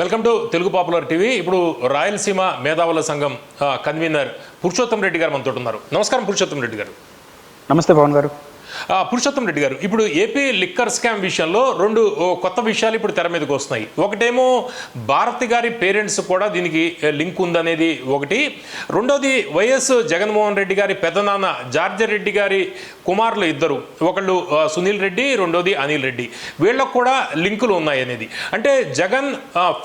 Welcome to Telugu popular TV. ఇప్పుడు రాయలసీమ మేధావుల సంఘం కన్వీనర్ పురుషోత్తం రెడ్డి గారు మనతో ఉన్నారు. నమస్కారం పురుషోత్తం రెడ్డి గారు. నమస్తే పవన్ గారు. పురుషోత్తం రెడ్డి గారు ఇప్పుడు ఏపీ లిక్కర్ స్కామ్ విషయంలో రెండు కొత్త విషయాలు ఇప్పుడు తెర మీదకి వస్తున్నాయి. ఒకటేమో భారతి గారి పేరెంట్స్ కూడా దీనికి లింక్ ఉందనేది ఒకటి. రెండోది వైఎస్ జగన్మోహన్ రెడ్డి గారి పెదనాన్న జార్జర్ రెడ్డి గారి కుమారులు ఇద్దరు. ఒకళ్ళు సునీల్ రెడ్డి రెండోది అనిల్ రెడ్డి. వీళ్ళకు కూడా లింకులు ఉన్నాయనేది. అంటే జగన్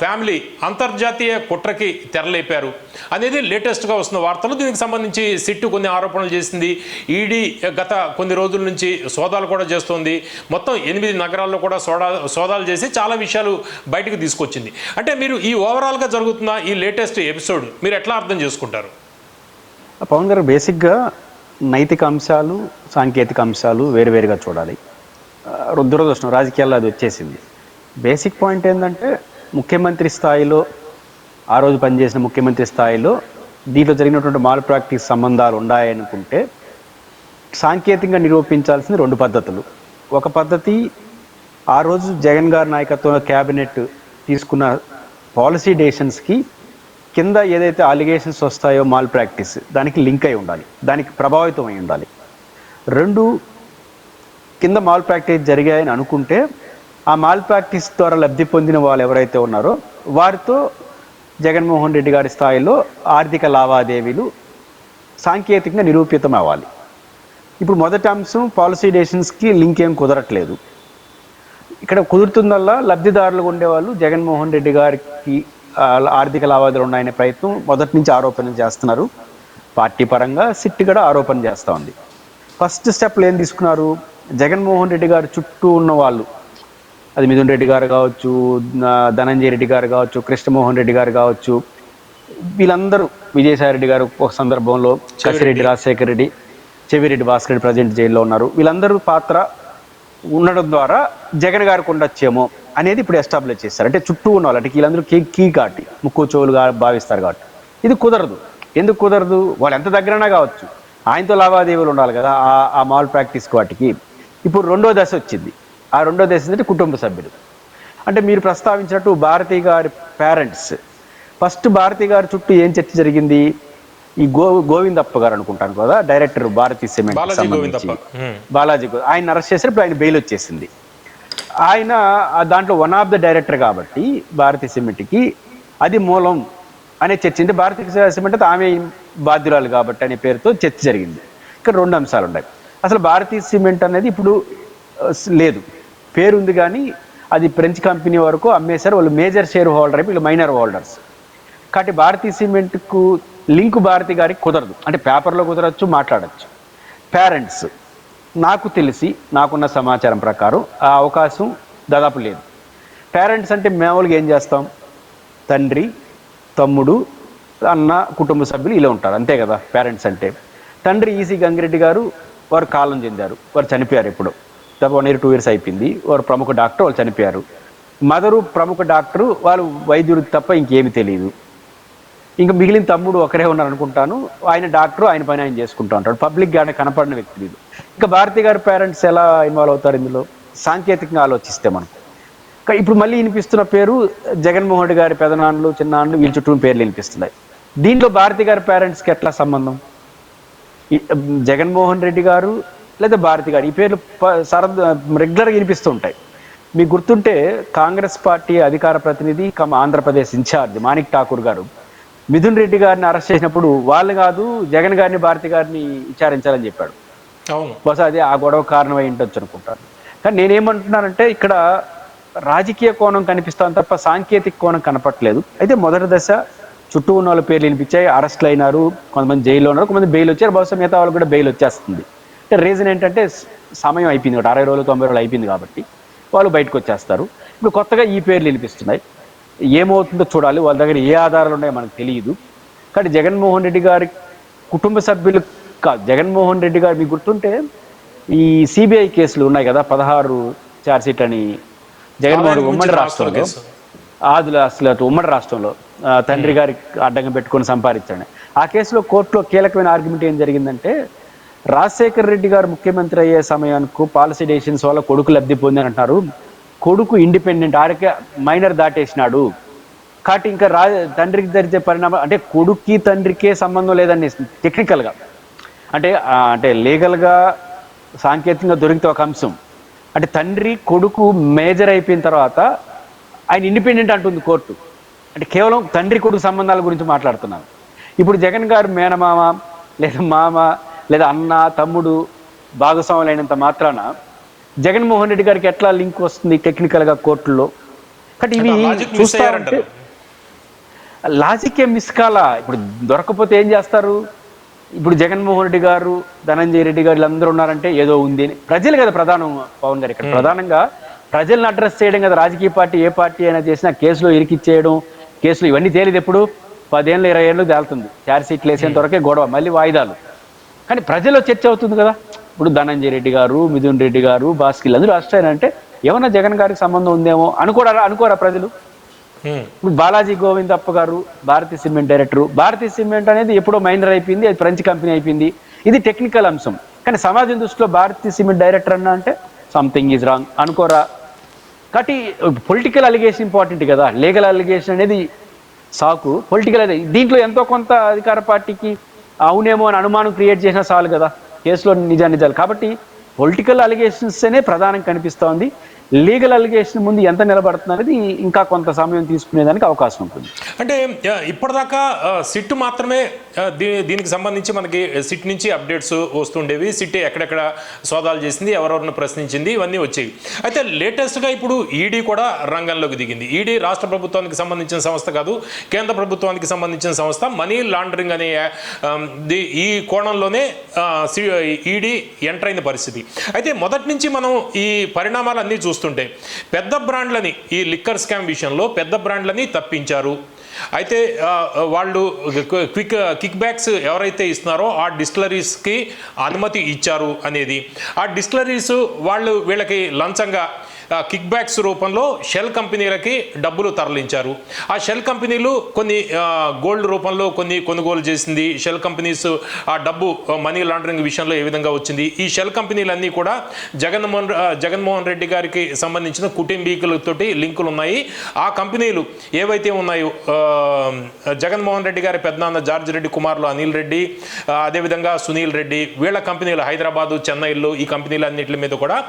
ఫ్యామిలీ అంతర్జాతీయ కుట్రకి తెరలేపారు అనేది లేటెస్ట్గా వస్తున్న వార్తలు. దీనికి సంబంధించి సిట్టు కొన్ని ఆరోపణలు చేసింది. ఈడీ గత కొన్ని రోజుల నుంచి సోదాలు కూడా చేస్తోంది. మొత్తం ఎనిమిది నగరాల్లో కూడా సోదా సోదాలు చేసి చాలా విషయాలు బయటకు తీసుకొచ్చింది. అంటే మీరు ఈ ఓవరాల్గా జరుగుతున్న ఈ లేటెస్ట్ ఎపిసోడ్ మీరు ఎట్లా అర్థం చేసుకుంటారు? పవన్ గారు బేసిక్గా నైతిక అంశాలు సాంకేతిక అంశాలు వేరువేరుగా చూడాలి. ఆ, దురదృష్టం రాజకీయాల్లో అది వచ్చేసింది. బేసిక్ పాయింట్ ఏంటంటే ముఖ్యమంత్రి స్థాయిలో ఆ రోజు పనిచేసిన ముఖ్యమంత్రి స్థాయిలో దీంట్లో జరిగినటువంటి మాల్ ప్రాక్టీస్ సంబంధాలు ఉన్నాయనుకుంటే సాంకేతికంగా నిరూపించాల్సిన రెండు పద్ధతులు. ఒక పద్ధతి ఆ రోజు జగన్ గారి నాయకత్వంలో క్యాబినెట్ తీసుకున్న పాలసీ డెసిషన్స్కి కింద ఏదైతే అలిగేషన్స్ వస్తాయో మాల్ ప్రాక్టీస్ దానికి లింక్ అయి ఉండాలి దానికి ప్రభావితం అయి ఉండాలి. రెండు కింద మాల్ ప్రాక్టీస్ జరిగాయని అనుకుంటే ఆ మాల్ ప్రాక్టీస్ ద్వారా లబ్ధి పొందిన వాళ్ళు ఎవరైతే ఉన్నారో వారితో జగన్మోహన్ రెడ్డి గారి స్థాయిలో ఆర్థిక లావాదేవీలు సాంకేతికంగా నిరూపితం అవ్వాలి. ఇప్పుడు మొదటి అంశం పాలసీ డెసిషన్స్కి లింక్ ఏం కుదరట్లేదు. ఇక్కడ కుదురుతుందల్లా లబ్ధిదారులు ఉండేవాళ్ళు జగన్మోహన్ రెడ్డి గారికి ఆర్థిక లావాదేవీలు ఉన్నాయనే ప్రయత్నం మొదటి నుంచి ఆరోపణలు చేస్తున్నారు. పార్టీ పరంగా సిట్ కూడా ఆరోపణ చేస్తూ ఉంది. ఫస్ట్ స్టెప్లు ఏం తీసుకున్నారు? జగన్మోహన్ రెడ్డి గారు చుట్టూ ఉన్న వాళ్ళు అది మిథున్ రెడ్డి గారు కావచ్చు ధనంజయ రెడ్డి గారు కావచ్చు కృష్ణమోహన్ రెడ్డి గారు కావచ్చు వీళ్ళందరూ విజయసాయి రెడ్డి గారు ఒక సందర్భంలో కసిరెడ్డి రాజశేఖర రెడ్డి చెవిరెడ్డి భాస్కర్ ప్రజెంట్ జైల్లో ఉన్నారు. వీళ్ళందరూ పాత్ర ఉండడం ద్వారా జగన్ గారికి ఉండొచ్చేమో అనేది ఇప్పుడు ఎస్టాబ్లిష్ చేస్తారు. అంటే చుట్టూ ఉన్న వాళ్ళు అంటే వీళ్ళందరూ కీ కీ కాటి ముక్కు చెవులుగా భావిస్తారు కాబట్టి. ఇది కుదరదు. ఎందుకు కుదరదు? వాళ్ళు ఎంత దగ్గరైనా కావచ్చు. ఆయనతో లావాదేవీలు ఉండాలి కదా ఆ ఆ మాల్ ప్రాక్టీస్ వాటికి. ఇప్పుడు రెండో దశ వచ్చింది. ఆ రెండో దశ ఏంటంటే కుటుంబ సభ్యులు. అంటే మీరు ప్రస్తావించినట్టు భారతి గారి పేరెంట్స్. ఫస్ట్ భారతి గారి చుట్టూ ఏం చర్చ జరిగింది? ఈ గో గోవిందప్ప గారు అనుకుంటాను కదా డైరెక్టర్ భారతీ సిమెంట్ బాలాజీ సంబంధించి. బాలాజీ గో- ఆయన అరెస్ట్ చేశారు ఇప్పుడు ఆయన బెయిల్ వచ్చేసింది. ఆయన ఆ దాంట్లో వన్ ఆఫ్ ద డైరెక్టర్ కాబట్టి భారతీ సిమెంట్కి అది మూలం అనే చర్చ అంటే భారతీ సిమెంట్ ఆమె బాధ్యురాలు కాబట్టి అనే పేరుతో చర్చ జరిగింది. ఇక్కడ రెండు అంశాలు ఉన్నాయి అసలు భారతీ సిమెంట్ అనేది ఇప్పుడు లేదు. పేరు ఉంది కానీ అది ఫ్రెంచ్ కంపెనీ వరకు అమ్మేశారు. వాళ్ళు మేజర్ షేర్ హోల్డర్ వీళ్ళు మైనర్ హోల్డర్స్. కాబట్టి భారతీ సిమెంట్కు లింక్ భారతి గారికి కుదరదు. అంటే పేపర్లో కుదరచ్చు మాట్లాడచ్చు. పేరెంట్స్ నాకు తెలిసి నాకున్న సమాచారం ప్రకారం ఆ అవకాశం దాదాపు లేదు. పేరెంట్స్ అంటే మామూలుగా ఏం చేస్తాం? తండ్రి తమ్ముడు అన్న కుటుంబ సభ్యులు ఇలా ఉంటారు. అంతే కదా పేరెంట్స్ అంటే. తండ్రి ఈసీ గంగిరెడ్డి గారు వారు కాలం చెందారు. వారు చనిపోయారు ఇప్పుడు. వన్ ఇయర్ టూ ఇయర్స్ అయిపోయింది. వారు ప్రముఖ డాక్టర్ వాళ్ళు చనిపోయారు. మదరు ప్రముఖ డాక్టరు వాళ్ళు వైద్యుడికి తప్ప ఇంకేమీ తెలియదు. ఇంకా మిగిలిన తమ్ముడు ఒకరే ఉన్నారు అనుకుంటాను ఆయన డాక్టర్ ఆయన పైన ఆయన చేసుకుంటూ ఉంటాడు. పబ్లిక్ గానే కనపడిన వ్యక్తి లేదు ఇంకా భారతి గారి పేరెంట్స్ ఎలా ఇన్వాల్వ్ అవుతారు ఇందులో? సాంకేతికంగా ఆలోచిస్తే మనం. ఇప్పుడు మళ్ళీ వినిపిస్తున్న పేరు జగన్మోహన్ రెడ్డి గారి పెదనాన్నలు చిన్నాన్నలు వీళ్ళ చుట్టూ పేర్లు వినిపిస్తున్నాయి. దీంట్లో భారతి గారి పేరెంట్స్కి ఎట్లా సంబంధం? జగన్మోహన్ రెడ్డి గారు లేదా భారతి గారు? ఈ పేర్లు ప- సరద రెగ్యులర్గా వినిపిస్తూ ఉంటాయి. మీకు గుర్తుంటే కాంగ్రెస్ పార్టీ అధికార ప్రతినిధి కమ ఆంధ్రప్రదేశ్ ఇన్ఛార్జ్ మాణిక్ ఠాకూర్ గారు మిథున్ రెడ్డి గారిని అరెస్ట్ చేసినప్పుడు వాళ్ళు కాదు జగన్ గారిని భారతి గారిని విచారించాలని చెప్పాడు. బహుశా అదే ఆ గొడవ కారణమై ఉండొచ్చు అనుకుంటాను. కానీ నేనేమంటున్నానంటే ఇక్కడ రాజకీయ కోణం కనిపిస్తాను తప్ప సాంకేతిక కోణం కనపట్లేదు. అయితే మొదటి దశ చుట్టూ ఉన్న వాళ్ళ పేర్లు వినిపించాయి అరెస్ట్లు అయినారు కొంతమంది జైల్లో ఉన్నారు కొంతమంది బెయిల్ వచ్చారు బహుశా మిగతా వాళ్ళకి కూడా బెయిల్ వచ్చేస్తుంది. అంటే రీజన్ ఏంటంటే సమయం అయిపోయింది కాబట్టి అరవై రోజులు తొంభై రోజులు అయిపోయింది కాబట్టి వాళ్ళు బయటకు వచ్చేస్తారు. ఇప్పుడు కొత్తగా ఈ పేర్లు వినిపిస్తున్నాయి. ఏమవుతుందో చూడాలి. వాళ్ళ దగ్గర ఏ ఆధారాలు ఉన్నాయో మనకు తెలియదు. కానీ జగన్మోహన్ రెడ్డి గారి కుటుంబ సభ్యులు కాదు. జగన్మోహన్ రెడ్డి గారు మీకు గుర్తుంటే ఈ సిబిఐ కేసులు ఉన్నాయి కదా పదహారు ఛార్జ్షీట్ అని జగన్మోహన్ ఉమ్మడి రాష్ట్రంలో. ఆదుల అసలు అటు ఉమ్మడి రాష్ట్రంలో తండ్రి గారికి అడ్డంగా పెట్టుకొని సంపాదించండి. ఆ కేసులో కోర్టులో కీలకమైన ఆర్గ్యుమెంట్ ఏం జరిగిందంటే రాజశేఖర్ రెడ్డి గారు ముఖ్యమంత్రి అయ్యే సమయానికి పాలసీ డెసిషన్స్ వల్ల కొడుకు లబ్ధి పొందని అంటున్నారు కొడుకు ఇండిపెండెంట్ ఆడికే మైనర్ దాటేసినాడు. కాబట్టి ఇంకా రా తండ్రికి జరిగే పరిణామం అంటే కొడుక్కి తండ్రికే సంబంధం లేదండి టెక్నికల్గా అంటే అంటే లీగల్గా సాంకేతికంగా దొరికితే ఒక అంశం. అంటే తండ్రి కొడుకు మేజర్ అయిపోయిన తర్వాత ఆయన ఇండిపెండెంట్ అంటుంది కోర్టు. అంటే కేవలం తండ్రి కొడుకు సంబంధాల గురించి మాట్లాడుతున్నాను. ఇప్పుడు జగన్ గారు మేనమామ లేదా మామ లేదా అన్న తమ్ముడు భాగస్వాములు అయినంత మాత్రాన జగన్మోహన్ రెడ్డి గారికి ఎట్లా లింక్ వస్తుంది టెక్నికల్గా కోర్టులో? కాబట్టి ఇవి లాజిక్ మిస్ చూస్తా ఉంటే అయ్యారంటారు లాజిక్ ఏం మిస్ కాలా? ఇప్పుడు దొరకపోతే ఏం చేస్తారు? ఇప్పుడు జగన్మోహన్ రెడ్డి గారు ధనంజయ రెడ్డి గారు వీళ్ళందరూ ఉన్నారంటే ఏదో ఉంది అని. ప్రజలు కదా ప్రధానం పవన్ గారు ఇక్కడ ప్రధానంగా. ప్రజలను అడ్రస్ చేయడం కదా రాజకీయ పార్టీ ఏ పార్టీ అయినా చేసినా కేసులో ఇరికిచ్చేయడం కేసులు ఇవన్నీ తేలిదు ఎప్పుడు? పదేళ్ళు ఇరవై ఏళ్ళు తేలుతుంది. చార్జ్ సీట్లు వేసేంత వరకే గొడవ మళ్ళీ వాయిదాలు. కానీ ప్రజల్లో చర్చ అవుతుంది కదా. ఇప్పుడు ధనంజయ రెడ్డి గారు మిథున్ రెడ్డి గారు భాస్కిల్ అందరూ అరెస్ట్ అంటే ఏమన్నా జగన్ గారికి సంబంధం ఉందేమో అనుకోరా అనుకోరా ప్రజలు. ఇప్పుడు బాలాజీ గోవిందప్ప గారు Bharatiya cement director. Bharatiya cement అనేది ఎప్పుడో మైనర్ అయిపోయింది అది ఫ్రెంచ్ కంపెనీ అయిపోయింది. ఇది టెక్నికల్ అంశం. కానీ సమాజం దృష్టిలో భారతీయ సిమెంట్ డైరెక్టర్ అన్న అంటే సంథింగ్ ఈజ్ రాంగ్ అనుకోరా? కాబట్టి పొలిటికల్ అలిగేషన్ ఇంపార్టెంట్ కదా. లీగల్ అలిగేషన్ అనేది సాకు. పొలిటికల్ అది. దీంట్లో ఎంతో కొంత అధికార పార్టీకి అవునేమో అని అనుమానం క్రియేట్ చేసినా చాలు కదా. కేసులో నిజా నిజాలు. కాబట్టి పొలిటికల్ అలిగేషన్స్నే ప్రధానం కనిపిస్తోంది లీగల్ అలిగేషన్ ముందు ఎంత నిలబడుతుంది అనేది ఇంకా కొంత సమయం తీసుకునేదానికి అవకాశం ఉంటుంది. అంటే ఇప్పటిదాకా సిట్ మాత్రమే దీనికి సంబంధించి మనకి సిట్ నుంచి అప్డేట్స్ వస్తుండేవి. సిట్ ఎక్కడెక్కడ సోదాలు చేసింది ఎవరెవరిని ప్రశ్నించింది ఇవన్నీ వచ్చేవి. అయితే లేటెస్ట్గా ఇప్పుడు ఈడీ కూడా రంగంలోకి దిగింది. ఈడీ రాష్ట్ర ప్రభుత్వానికి సంబంధించిన సంస్థ కాదు కేంద్ర ప్రభుత్వానికి సంబంధించిన సంస్థ. మనీ లాండరింగ్ అనే ఈ కోణంలోనే ఈడీ ఎంటర్ అయిన పరిస్థితి. అయితే మొదటి నుంచి మనం ఈ పరిణామాలన్నీ చూస్తుంటే పెద్ద బ్రాండ్లని ఈ లిక్కర్ స్కామ్ విషయంలో పెద్ద బ్రాండ్లని తప్పించారు. అయితే వాళ్ళు క్విక్ కిక్ బ్యాక్స్ ఎవరైతే ఇస్తున్నారో ఆ డిస్టిలరీస్కి అనుమతి ఇచ్చారు అనేది. ఆ డిస్టిలరీస్ వాళ్ళు వీళ్ళకి లంచంగా కిక్ బ్యాక్స్ రూపంలో షెల్ కంపెనీలకి డబ్బులు తరలించారు. ఆ షెల్ కంపెనీలు కొన్ని గోల్డ్ రూపంలో కొన్ని కొనుగోలు చేసింది. షెల్ కంపెనీస్ ఆ డబ్బు మనీ లాండరింగ్ విషయంలో ఏ విధంగా వచ్చింది? ఈ షెల్ కంపెనీలన్నీ కూడా జగన్మోహన్ జగన్మోహన్ రెడ్డి గారికి సంబంధించిన కుటుంబీకులతోటి లింకులు ఉన్నాయి. ఆ కంపెనీలు ఏవైతే ఉన్నాయో జగన్మోహన్ రెడ్డి గారి పెద్దనాన్న జార్జ్ రెడ్డి కుమారులు అనిల్ రెడ్డి అదేవిధంగా సునీల్ రెడ్డి వీళ్ళ కంపెనీలు హైదరాబాదు చెన్నైలో ఈ కంపెనీలన్నింటి మీద కూడా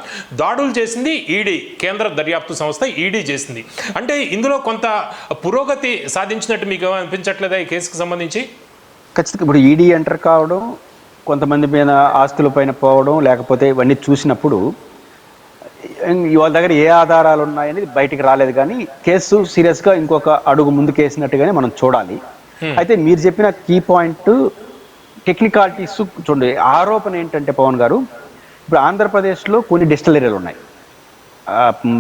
దాడులు చేసింది ఈడీ. కేంద్ర దర్యాప్తు సంస్థ ఈడీ చేసింది. అంటే ఇందులో కొంత పురోగతి సాధించినట్టు మీకు అనిపించట్లేదా ఈ కేసుకు సంబంధించి? ఖచ్చితంగా ఇప్పుడు ఈడీ ఎంటర్ కావడం కొంతమంది మీద ఆస్తుల పైన పోవడం లేకపోతే ఇవన్నీ చూసినప్పుడు వాళ్ళ దగ్గర ఏ ఆధారాలు ఉన్నాయనేది బయటికి రాలేదు. కానీ కేసు సీరియస్గా ఇంకొక అడుగు ముందుకు వేసినట్టుగానే మనం చూడాలి. అయితే మీరు చెప్పిన కీ పాయింట్ టెక్నికాలిటీస్ చూడండి ఆరోపణ ఏంటంటే పవన్ గారు ఇప్పుడు ఆంధ్రప్రదేశ్లో కొన్ని డిస్టిలరీలు ఉన్నాయి.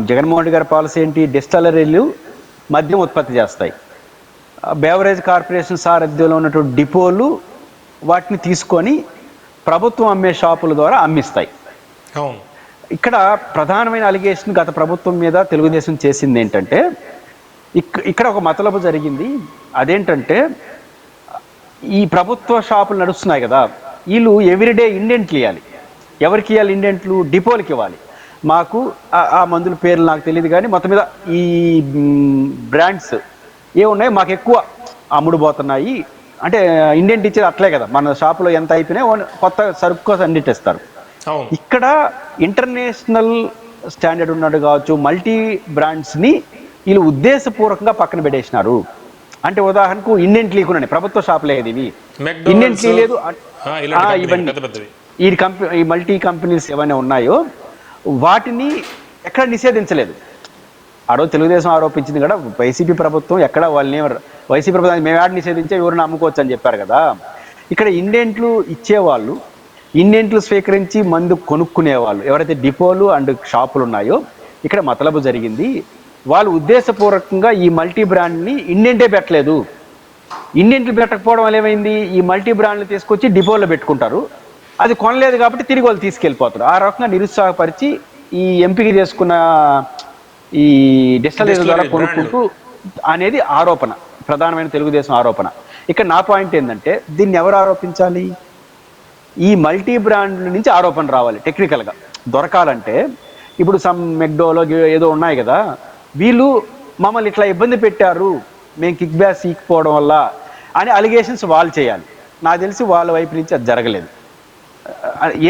జగన్మోహన్ రెడ్డి గారి పాలసీ ఏంటి? డిస్టిలరీలు మద్యం ఉత్పత్తి చేస్తాయి. బేవరేజ్ కార్పొరేషన్ సారథ్యంలో ఉన్నటువంటి డిపోలు వాటిని తీసుకొని ప్రభుత్వం అమ్మే షాపుల ద్వారా అమ్మిస్తాయి. ఇక్కడ ప్రధానమైన అలిగేషన్ గత ప్రభుత్వం మీద తెలుగుదేశం చేసింది ఏంటంటే ఇక్ ఇక్కడ ఒక మతలబు జరిగింది. అదేంటంటే ఈ ప్రభుత్వ షాపులు నడుస్తున్నాయి కదా వీళ్ళు ఎవ్రీడే ఇండెంట్లు ఇవ్వాలి. ఎవరికి ఇవ్వాలి? ఇండెంట్లు డిపోలకి ఇవ్వాలి. మాకు ఆ- మందుల పేర్లు నాకు తెలియదు కానీ మొత్తం మీద ఈ బ్రాండ్స్ ఏమున్నాయి మాకు ఎక్కువ అమ్ముడుపోతున్నాయి. అంటే ఇండెంట్ ఇచ్చేది అట్లే కదా. మన షాపులో ఎంత అయిపోయినా కొత్త సరుకు కోసం అవును. ఇక్కడ ఇంటర్నేషనల్ స్టాండర్డ్ ఉన్నాడు కావచ్చు మల్టీ బ్రాండ్స్ని వీళ్ళు ఉద్దేశపూర్వకంగా పక్కన పెట్టేసినారు. అంటే ఉదాహరణకు ఇండియన్ లీక్ ఉన్నాయి ప్రభుత్వ షాప్ లేదు ఇవి. ఇండియన్ టీ లేదు ఇవన్నీ. ఈ కంపెనీ ఈ మల్టీ కంపెనీస్ ఏమైనా ఉన్నాయో వాటిని ఎక్కడ నిషేధించలేదు. ఆ రోజు తెలుగుదేశం ఆరోపించింది కూడా వైసీపీ ప్రభుత్వం ఎక్కడ వాళ్ళని వైసీపీ ప్రభుత్వం మేము ఆడ నిషేధించే ఎవరిని అమ్ముకోవచ్చు అని చెప్పారు కదా. ఇక్కడ ఇండెంట్లు ఇచ్చేవాళ్ళు ఇండెంట్లు స్వీకరించి మందు కొనుక్కునే వాళ్ళు ఎవరైతే డిపోలు అండ్ షాపులు ఉన్నాయో ఇక్కడ మతలబు జరిగింది. వాళ్ళు ఉద్దేశపూర్వకంగా ఈ మల్టీ బ్రాండ్ని ఇండెంటే పెట్టలేదు. ఇండెంట్లు పెట్టకపోవడం వల్ల ఏమైంది? ఈ మల్టీ బ్రాండ్లు తీసుకొచ్చి డిపోలో పెట్టుకుంటారు. అది కొనలేదు కాబట్టి తిరిగి వాళ్ళు తీసుకెళ్ళిపోతారు. ఆ రకంగా నిరుత్సాహపరిచి ఈ ఎంపిక చేసుకున్న ఈ డిస్టలరీ ద్వారా కొనుక్కుంటూ అనేది ఆరోపణ ప్రధానమైన తెలుగుదేశం ఆరోపణ. ఇక్కడ నా పాయింట్ ఏంటంటే దీన్ని ఎవరు ఆరోపించాలి? ఈ మల్టీ బ్రాండ్ల నుంచి ఆరోపణ రావాలి టెక్నికల్గా. దొరకాలంటే ఇప్పుడు సమ్ మెక్డోలో ఏదో ఉన్నాయి కదా వీళ్ళు మమ్మల్ని ఇట్లా ఇబ్బంది పెట్టారు మేము కిక్ బ్యాక్ ఇకపోవడం వల్ల అని అలిగేషన్స్ వాళ్ళు చేయాలి. నాకు తెలిసి వాళ్ళ వైపు నుంచి అది జరగలేదు.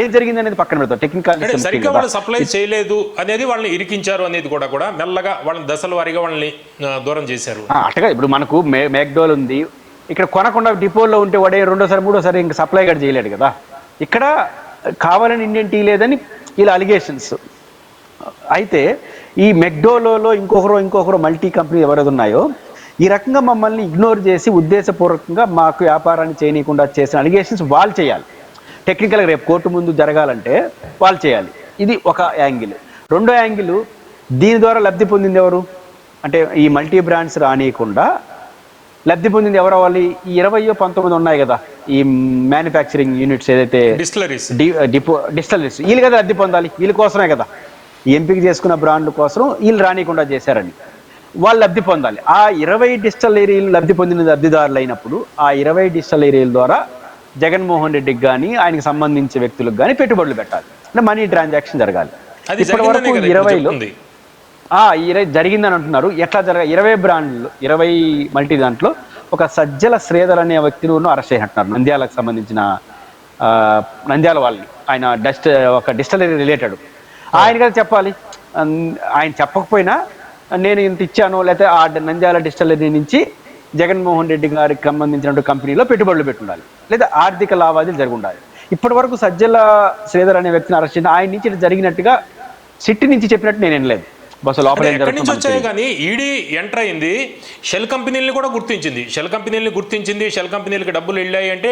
ఏం జరిగింది అనేది పక్కన పెడతాం. టెక్నికల్ సరిగ్గా వాళ్ళు సప్లై చేయలేదు అనేది వాళ్ళని ఇరికించారు అనేది కూడా కూడా మెల్లగా వాళ్ళని దశల వారీగా వాళ్ళని దూరం చేశారు. అట్టగా ఇప్పుడు మనకు మేక్డోల్ ఉంది. ఇక్కడ కొనకుండా డిపోలో ఉంటే వాడే రెండోసారి మూడోసారి ఇంకా సప్లై కూడా చేయలేడు కదా. ఇక్కడ కావాలని ఇండియన్ టీ లేదని ఇలా అలిగేషన్స్ అయితే ఈ మెక్డోలోలో ఇంకొకరు ఇంకొకరు మల్టీ కంపెనీ ఎవరైతే ఉన్నాయో ఈ రకంగా మమ్మల్ని ఇగ్నోర్ చేసి ఉద్దేశపూర్వకంగా మాకు వ్యాపారాన్ని చేయనీయకుండా చేసిన అలిగేషన్స్ వాళ్ళు చేయాలి. టెక్నికల్గా రేపు కోర్టు ముందు జరగాలంటే వాళ్ళు చేయాలి. ఇది ఒక యాంగిల్. రెండో యాంగిల్ దీని ద్వారా లబ్ధి పొందింది ఎవరు? అంటే ఈ మల్టీ బ్రాండ్స్ రానియకుండా లబ్ధి పొందింది ఎవరు అవ్వాలి? ఈ ఇరవయో పంతొమ్మిది ఉన్నాయి కదా ఈ మ్యానుఫ్యాక్చరింగ్ యూనిట్స్ ఏదైతే డిస్టిలరీస్ డిపో డిస్టలరీస్ వీళ్ళు కదా లబ్ధి పొందాలి వీళ్ళ కోసమే కదా. ఎంపిక చేసుకున్న బ్రాండ్ల కోసం వీళ్ళు రానియకుండా చేశారని. వాళ్ళు లబ్ధి పొందాలి. ఆ ఇరవై డిస్టలరీలు లబ్ధి పొందిన లబ్ధిదారులు అయినప్పుడు ఆ ఇరవై డిస్టలరీల ద్వారా జగన్మోహన్ రెడ్డికి కానీ ఆయనకి సంబంధించిన వ్యక్తులకు కానీ పెట్టుబడులు పెట్టాలి. అంటే మనీ ట్రాన్సాక్షన్ జరగాలి. ఇప్పటి వరకు ఇరవైలో ఇరవై జరిగిందని అంటున్నారు. ఎట్లా జరగ ఇరవై బ్రాండ్లు ఇరవై మల్టీ దాంట్లో ఒక సజ్జల శ్రీధర్ అనే వ్యక్తిని అరెస్ట్ చేసినట్టున్నారు నంద్యాలకు సంబంధించిన ఆ, నంద్యాల వాళ్ళని. ఆయన డస్ట్ ఒక డిస్టలరీ రిలేటెడ్. ఆయన కదా చెప్పాలి. ఆయన చెప్పకపోయినా నేను ఇంత ఇచ్చాను లేకపోతే ఆ నంద్యాల డిస్టలరీ నుంచి జగన్మోహన్ రెడ్డి గారికి సంబంధించిన కంపెనీలో పెట్టుబడులు పెట్టుండాలి. లేదా ఆర్థిక లావాదేవీలు జరిగి ఉండాలి ఇప్పటి వరకు సజ్జల శ్రీధర్ అనే వ్యక్తిని అరెస్ట్ చేసిన ఆయన నుంచి జరిగినట్టుగా సిట్టి నుంచి చెప్పినట్టు నేను వినలేదు. బస్సు లోపల ఎక్కడి నుంచి వచ్చాయి కానీ ఈడీ ఎంటర్ అయింది షెల్ కంపెనీల్ని కూడా గుర్తించింది. షెల్ కంపెనీల్ని గుర్తించింది షెల్ కంపెనీలకి డబ్బులు వెళ్ళాయి అంటే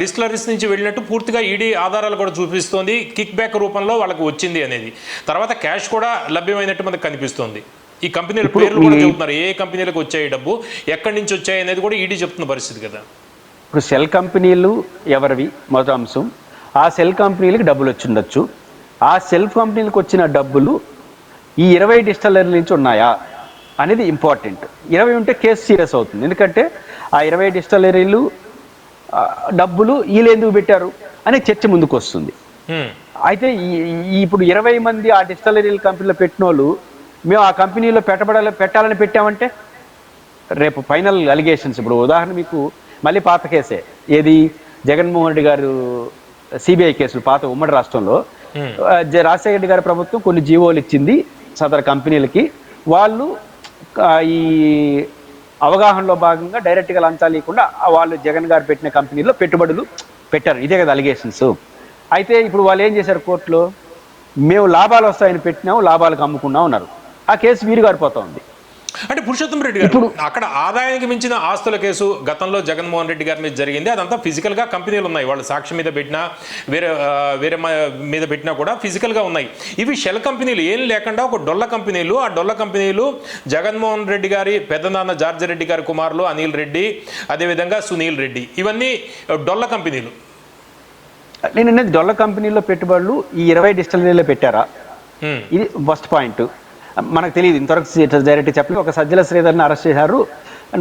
డిస్టిలరీస్ నుంచి వెళ్ళినట్టు పూర్తిగా ఈడీ ఆధారాలు కూడా చూపిస్తోంది కిక్ బ్యాక్ రూపంలో వాళ్ళకి వచ్చింది అనేది. తర్వాత క్యాష్ కూడా లభ్యమైనట్టు మనకు కనిపిస్తోంది. ఈ కంపెనీల పేర్లు కూడా చెబుతున్నారు. ఏ కంపెనీలకు వచ్చాయి డబ్బు? ఎక్కడి నుంచి వచ్చాయి అనేది కూడా ఈడీ చెప్తున్న పరిస్థితి కదా. ఇప్పుడు సెల్ కంపెనీలు ఎవరివి? మొదటి అంశం. ఆ సెల్ కంపెనీలకు డబ్బులు వచ్చి ఉండొచ్చు. ఆ సెల్ కంపెనీలకు వచ్చిన డబ్బులు ఈ ఇరవై డిస్టలరీ నుంచి ఉన్నాయా అనేది ఇంపార్టెంట్. ఇరవై ఉంటే కేసు సీరియస్ అవుతుంది. ఎందుకంటే ఆ ఇరవై డిస్టలరీలు డబ్బులు వీళ్ళు ఎందుకు పెట్టారు అనే చర్చ ముందుకు వస్తుంది. అయితే ఇప్పుడు ఇరవై మంది ఆ డిస్టలరీ కంపెనీలో పెట్టిన వాళ్ళు మేము ఆ కంపెనీలో పెట్టబడాలి పెట్టాలని పెట్టామంటే రేపు ఫైనల్ అలిగేషన్స్. ఇప్పుడు ఉదాహరణ మీకు మళ్ళీ పాత కేసే. ఏది? జగన్మోహన్ రెడ్డి గారు సిబిఐ కేసులు పాత ఉమ్మడి రాష్ట్రంలో. రాజశేఖర రెడ్డి గారి ప్రభుత్వం కొన్ని జీవోలు ఇచ్చింది సదరు కంపెనీలకి. వాళ్ళు ఈ అవగాహనలో భాగంగా డైరెక్ట్గా లంచాలు ఇవ్వకుండా వాళ్ళు జగన్ గారు పెట్టిన కంపెనీలో పెట్టుబడులు పెట్టారు. ఇదే కదా అలిగేషన్స్. అయితే ఇప్పుడు వాళ్ళు ఏం చేశారు కోర్టులో? మేము లాభాలు వస్తాయని పెట్టినాము లాభాలకు అమ్ముకున్నాం అన్నారు. ఆ కేసు వీరు గారిపోతా ఉంది అంటే పురుషోత్తం రెడ్డి గారు అక్కడ ఆదాయానికి మించిన ఆస్తుల కేసు గతంలో జగన్మోహన్ రెడ్డి గారి మీద జరిగింది. అదంతా physical గా కంపెనీలు ఉన్నాయి. వాళ్ళు సాక్షి మీద పెట్టినా వేరే వేరే మీద పెట్టినా కూడా physical గా ఉన్నాయి. ఇవి షెల్ కంపెనీలు. ఏం లేకుండా ఒక డొల్ల కంపెనీలు ఆ డొల్ల కంపెనీలు జగన్మోహన్ రెడ్డి గారి పెద్దనాన్న జార్జి రెడ్డి గారి కుమారులు అనిల్ రెడ్డి అదేవిధంగా సునీల్ రెడ్డి. ఇవన్నీ డొల్ల కంపెనీలు. నేను డొల్ల కంపెనీలో పెట్టుబడులు ఈ ఇరవై డిస్టలరీలో పెట్టారా. ఇది ఫస్ట్ పాయింట్. మనకు తెలియదు ఇంతవరకు డైరెక్ట్ చెప్పలేదు. ఒక సజ్జల శ్రీధర్ని అరెస్ట్ చేశారు.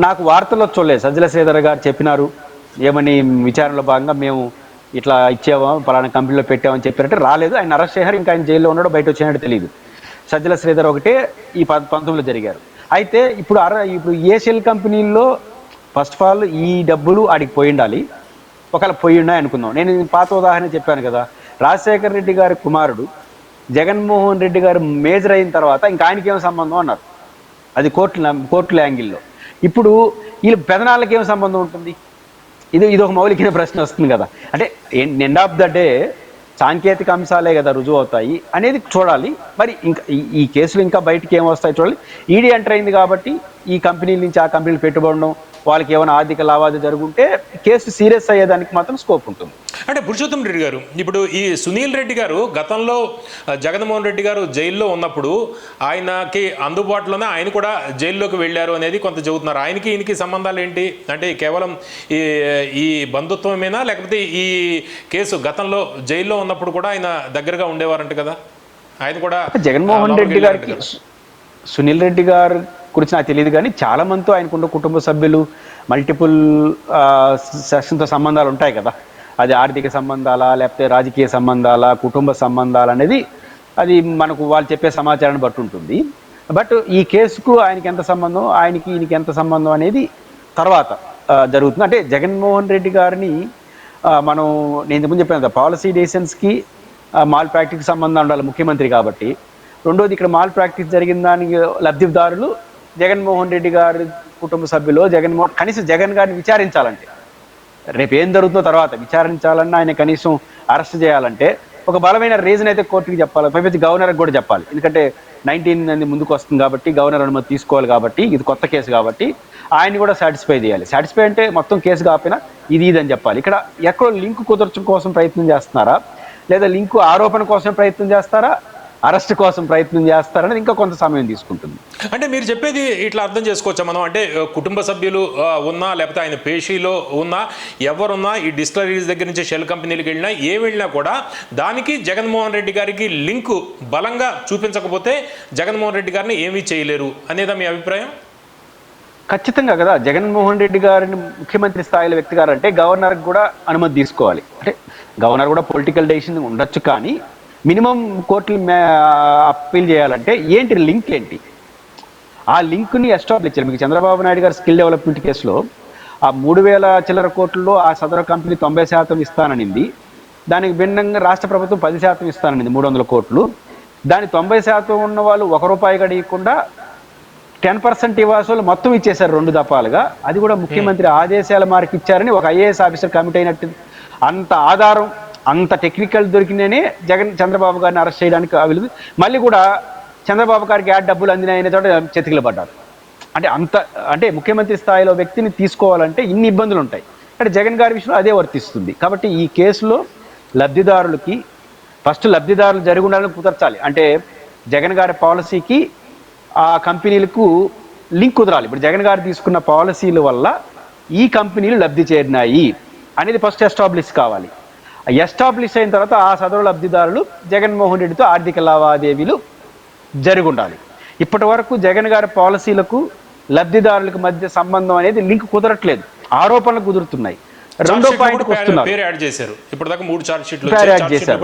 నాకు వార్తల్లో చూడలేదు. సజ్జల శ్రీధర్ గారు చెప్పినారు ఏమని విచారణలో భాగంగా మేము ఇట్లా ఇచ్చామా పలానా కంపెనీలో పెట్టామని చెప్పారంటే రాలేదు. ఆయన అరెస్ట్ చేశారు ఇంకా ఆయన జైల్లో ఉన్నాడో బయట వచ్చినట్టు తెలియదు. సజ్జల శ్రీధర్ ఒకటే ఈ పంతొమ్మిదిలో జరిగారు. అయితే ఇప్పుడు అర ఇప్పుడు ఏ సెల్ కంపెనీల్లో ఫస్ట్ ఆఫ్ ఆల్ ఈ డబ్బులు ఆడికి పోయి ఉండాలి. ఒకవేళ పోయి ఉన్నాయి అనుకుందాం నేను పాత ఉదాహరణ చెప్పాను కదా. రాజశేఖర రెడ్డి గారి కుమారుడు జగన్మోహన్ రెడ్డి గారు మేజర్ అయిన తర్వాత ఇంకా ఆయనకి ఏం సంబంధం అన్నారు. అది కోర్టు కోర్టుల యాంగిల్లో. ఇప్పుడు వీళ్ళు పెదనాళ్ళకి ఏం సంబంధం ఉంటుంది? ఇది ఇది ఒక మౌలికమైన ప్రశ్న వస్తుంది కదా. అంటే ఎండ్ ఆఫ్ ద డే సాంకేతిక అంశాలే కదా రుజువు అవుతాయి అనేది చూడాలి. మరి ఇంకా ఈ- ఈ కేసులు ఇంకా బయటికి ఏం వస్తాయి చూడాలి? ఈడీ ఎంటర్ అయింది కాబట్టి ఈ కంపెనీల నుంచి ఆ కంపెనీలు పెట్టుబడడం వాళ్ళకి ఏమైనా ఆర్థిక లావాదేవీ జరుగుంటే కేసు సీరియస్ అయ్యేదానికి మాత్రం స్కోప్ ఉంటుంది. అంటే పురుషోత్తం రెడ్డి గారు ఇప్పుడు ఈ సునీల్ రెడ్డి గారు గతంలో జగన్మోహన్ రెడ్డి గారు జైల్లో ఉన్నప్పుడు ఆయనకి అందుబాటులోనే ఆయన కూడా జైల్లోకి వెళ్ళారు అనేది కొంత చెబుతున్నారు. ఆయనకి ఈయనకి సంబంధాలు ఏంటి? అంటే కేవలం ఈ ఈ బంధుత్వమేనా? లేకపోతే ఈ కేసు గతంలో జైల్లో ఉన్నప్పుడు కూడా ఆయన దగ్గరగా ఉండేవారంట కదా? ఆయన కూడా జగన్మోహన్ రెడ్డి గారికి. సునీల్ రెడ్డి గారి గురించి నాకు తెలియదు కానీ చాలా ఆయనకు ఆయనకున్న కుటుంబ సభ్యులు మల్టిపుల్ సెక్షన్తో సంబంధాలు ఉంటాయి కదా. అది ఆర్థిక సంబంధాలా లేకపోతే రాజకీయ సంబంధాలా కుటుంబ సంబంధాలు అనేది అది మనకు వాళ్ళు చెప్పే సమాచారాన్ని బట్టి ఉంటుంది. బట్ ఈ కేసుకు ఆయనకి ఎంత సంబంధం ఆయనకి ఈయనకి ఎంత సంబంధం అనేది తర్వాత జరుగుతుంది. అంటే జగన్మోహన్ రెడ్డి గారిని మనం నేను ఇంతకుముందు చెప్పాను కదా పాలసీ డెసిషన్స్కి మాల్ ప్రాక్టీస్ సంబంధం ఉండాలి ముఖ్యమంత్రి కాబట్టి. రెండోది ఇక్కడ మాల్ ప్రాక్టీస్ జరిగిన దానికి లబ్ధిదారులు జగన్మోహన్ రెడ్డి గారి కుటుంబ సభ్యులు జగన్మోహన్ కనీసం జగన్ గారిని విచారించాలంటే రేపు ఏం జరుగుతుందో తర్వాత విచారించాలన్నా ఆయన కనీసం అరెస్ట్ చేయాలంటే ఒక బలమైన రీజన్ అయితే కోర్టుకి చెప్పాలి. పైపెచ్చి గవర్నర్కి కూడా చెప్పాలి. ఎందుకంటే నైన్టీన్ అనేది ముందుకు వస్తుంది కాబట్టి గవర్నర్ అనుమతి తీసుకోవాలి కాబట్టి ఇది కొత్త కేసు కాబట్టి ఆయన కూడా సాటిస్ఫై చేయాలి. సాటిస్ఫై అంటే మొత్తం కేసు కాపినా ఇది ఇదని అని చెప్పాలి. ఇక్కడ ఎక్కడో లింక్ కుదర్చడం కోసం ప్రయత్నం చేస్తున్నారా? లేదా లింకు ఆరోపణ కోసం ప్రయత్నం చేస్తారా? అరెస్ట్ కోసం ప్రయత్నం చేస్తారనేది ఇంకా కొంత సమయం తీసుకుంటుంది. అంటే మీరు చెప్పేది ఇట్లా అర్థం చేసుకోవచ్చా మనం. అంటే కుటుంబ సభ్యులు ఉన్నా లేకపోతే ఆయన పేషీలో ఉన్నా ఎవరున్నా ఈ డిస్టిలరీస్ దగ్గర నుంచి షెల్ కంపెనీలకు వెళ్ళినా ఏ వెళ్ళినా కూడా దానికి జగన్మోహన్ రెడ్డి గారికి లింకు బలంగా చూపించకపోతే జగన్మోహన్ రెడ్డి గారిని ఏమీ చేయలేరు అనేదా మీ అభిప్రాయం? ఖచ్చితంగా కదా. జగన్మోహన్ రెడ్డి గారిని ముఖ్యమంత్రి స్థాయిలో వ్యక్తి గారు అంటే గవర్నర్కి కూడా అనుమతి తీసుకోవాలి. అంటే గవర్నర్ కూడా పొలిటికల్ డెసిషన్ ఉండొచ్చు కానీ మినిమం కోర్టులు అప్పీల్ చేయాలంటే ఏంటి లింక్ ఏంటి? ఆ లింక్ని ఎస్టాబ్లిష్ చేయాలి. మీకు చంద్రబాబు నాయుడు గారి స్కిల్ డెవలప్మెంట్ కేసులో ఆ మూడు వేల చిల్లర కోట్లలో ఆ సదరు కంపెనీ తొంభై శాతం ఇస్తాననింది. దానికి భిన్నంగా రాష్ట్ర ప్రభుత్వం పది శాతం ఇస్తాననింది మూడు వందల కోట్లు. దాని తొంభై శాతం ఉన్న వాళ్ళు ఒక రూపాయి గడియకుండా టెన్ పర్సెంట్ ఇవ్వాల్సిన మొత్తం ఇచ్చేశారు రెండు దఫాలుగా. అది కూడా ముఖ్యమంత్రి ఆదేశాల మార్కి ఇచ్చారని ఒక ఐఏఎస్ ఆఫీసర్ కమిటీ అయినట్టు అంత ఆధారం అంత టెక్నికల్ దొరికితేనే జగన్ చంద్రబాబు గారిని అరెస్ట్ చేయడానికి వీలు మళ్ళీ కూడా చంద్రబాబు గారికి యాడ్ డబ్బులు అందినాయనే తోట చెతికిలు పడ్డారు. అంటే అంత అంటే ముఖ్యమంత్రి స్థాయిలో వ్యక్తిని తీసుకోవాలంటే ఇన్ని ఇబ్బందులు ఉంటాయి. అంటే జగన్ గారి విషయంలో అదే వర్తిస్తుంది. కాబట్టి ఈ కేసులో లబ్ధిదారులకి ఫస్ట్ లబ్ధిదారులు జరిగి ఉండాలని కుదర్చాలి. అంటే జగన్ గారి పాలసీకి ఆ కంపెనీలకు లింక్ కుదరాలి. ఇప్పుడు జగన్ గారు తీసుకున్న పాలసీల వల్ల ఈ కంపెనీలు లబ్ధి చేరినాయి అనేది ఫస్ట్ ఎస్టాబ్లిష్ కావాలి. ఎస్టాబ్లిష్ అయిన తర్వాత ఆ సదరు లబ్ధిదారులు జగన్మోహన్ రెడ్డితో ఆర్థిక లావాదేవీలు జరిగి ఉండాలి ఇప్పటి వరకు జగన్ గారి పాలసీలకు లబ్ధిదారులకు మధ్య సంబంధం అనేది లింక్ కుదరట్లేదు. ఆరోపణలు కుదురుతున్నాయి. రెండో పాయింట్ పేరు- వస్తున్నారు. పేరు యాడ్ చేశారు. ఇప్పటిదాకా మూడు చార్జ్ షీట్లు పేరు. యాడ్ చేశారు.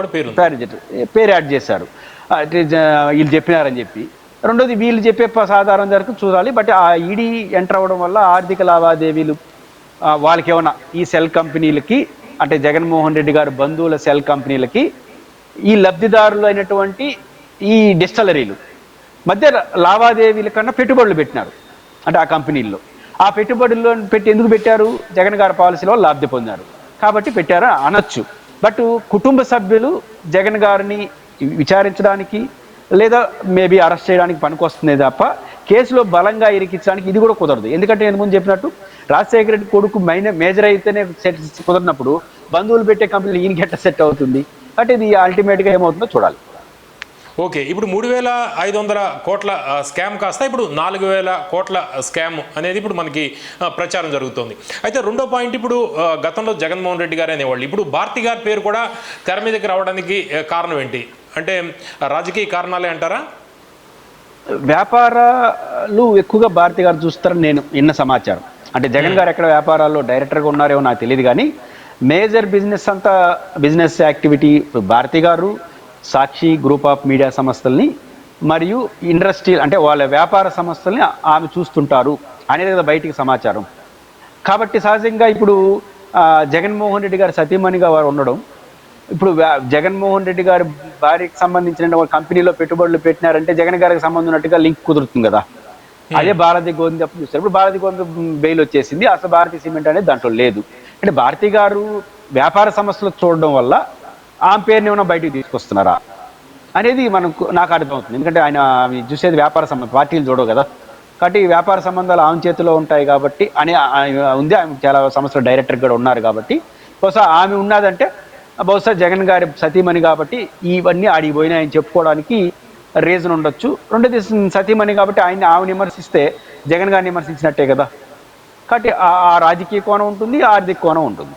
పేరు యాడ్- వీళ్ళు చెప్పినారని చెప్పి. రెండోది వీళ్ళు చెప్పే సాధారణ వరకు చూడాలి. బట్ ఆ ఈడీ ఎంటర్ అవ్వడం వల్ల ఆర్థిక లావాదేవీలు వాళ్ళకి ఏమన్నా ఈ సెల్ కంపెనీలకి అంటే జగన్మోహన్ రెడ్డి గారు బంధువుల సెల్ కంపెనీలకి ఈ లబ్ధిదారులు అయినటువంటి ఈ డిస్టలరీలు మధ్య లావాదేవీల కన్నా పెట్టుబడులు పెట్టినారు. అంటే ఆ కంపెనీల్లో. ఆ పెట్టుబడుల్లో పెట్టి ఎందుకు పెట్టారు? జగన్ గారి పాలసీలో లబ్ధి పొందారు. కాబట్టి పెట్టారా అనొచ్చు. బట్ కుటుంబ సభ్యులు జగన్ గారిని విచారించడానికి లేదా మేబీ అరెస్ట్ చేయడానికి పనికొస్తుంది తప్ప కేసులో బలంగా ఇరికించడానికి ఇది కూడా కుదరదు. ఎందుకంటే నేను ముందు చెప్పినట్టు రాజశేఖర రెడ్డి కొడుకు మైన మేజర్ అయితేనే సెట్ కుదరినప్పుడు బంధువులు పెట్టే కంపెనీలు ఈయనకి ఎట్లా సెట్ అవుతుంది? అంటే ఇది అల్టిమేట్గా ఏమవుతుందో చూడాలి. ఓకే ఇప్పుడు మూడు వేల ఐదు వందల కోట్ల స్కామ్ కాస్త ఇప్పుడు నాలుగు వేల కోట్ల స్కామ్ అనేది ఇప్పుడు మనకి ప్రచారం జరుగుతోంది. అయితే రెండో పాయింట్ ఇప్పుడు గతంలో జగన్మోహన్ రెడ్డి గారు అనేవాళ్ళు. ఇప్పుడు భారతి గారి పేరు కూడా తెర మీదకి రావడానికి కారణం ఏంటి? అంటే రాజకీయ కారణాలే అంటారా? వ్యాపారాలు ఎక్కువగా భారతి గారు చూస్తారని నేను విన్న సమాచారం. అంటే జగన్ గారు ఎక్కడ వ్యాపారాల్లో డైరెక్టర్గా ఉన్నారేమో నాకు తెలియదు కానీ మేజర్ బిజినెస్ అంతా బిజినెస్ యాక్టివిటీ భారతి గారు సాక్షి గ్రూప్ ఆఫ్ మీడియా సంస్థల్ని మరియు ఇండస్ట్రీ అంటే వాళ్ళ వ్యాపార సంస్థల్ని ఆమె చూస్తుంటారు అనేది కదా బయటికి సమాచారం. కాబట్టి సహజంగా ఇప్పుడు జగన్మోహన్ రెడ్డి గారు సతీమణిగా వారు ఉండడం ఇప్పుడు జగన్మోహన్ రెడ్డి గారి భార్యకి సంబంధించిన కంపెనీలో పెట్టుబడులు పెట్టినారంటే జగన్ గారికి సంబంధం ఉన్నట్టుగా లింక్ కుదురుతుంది కదా. Hmm. అదే భారతి గోవింద్ అప్పుడు చూస్తారు. ఇప్పుడు భారతి గోవింద్ బెయిల్ వచ్చేసింది. అసలు భారతీయ సిమెంట్ అనేది దాంట్లో లేదు. అంటే భారతి గారు వ్యాపార సమస్యలు చూడడం వల్ల ఆమె పేరుని ఏమైనా బయటికి తీసుకొస్తున్నారా? అనేది మనకు నాకు అర్థమవుతుంది. ఎందుకంటే ఆయన చూసేది వ్యాపార సంబంధం పార్టీలు చూడవు కదా. కాబట్టి వ్యాపార సంబంధాలు ఆమె చేతిలో ఉంటాయి కాబట్టి అని ఉంది. ఆమె చాలా సంవత్సరాలు డైరెక్టర్ కూడా ఉన్నారు కాబట్టి. బహుశా ఆమె ఉన్నదంటే బహుశా జగన్ గారి సతీమణి కాబట్టి ఇవన్నీ ఆడిపోయినాయని చెప్పుకోవడానికి రీజన్ ఉండొచ్చు. రెండోది సతీమణి కాబట్టి ఆయన ఆమె విమర్శిస్తే జగన్ గారిని విమర్శించినట్టే కదా. కాబట్టి ఆ ఆ రాజకీయ కోణం ఉంటుంది ఆర్థిక కోణం ఉంటుంది.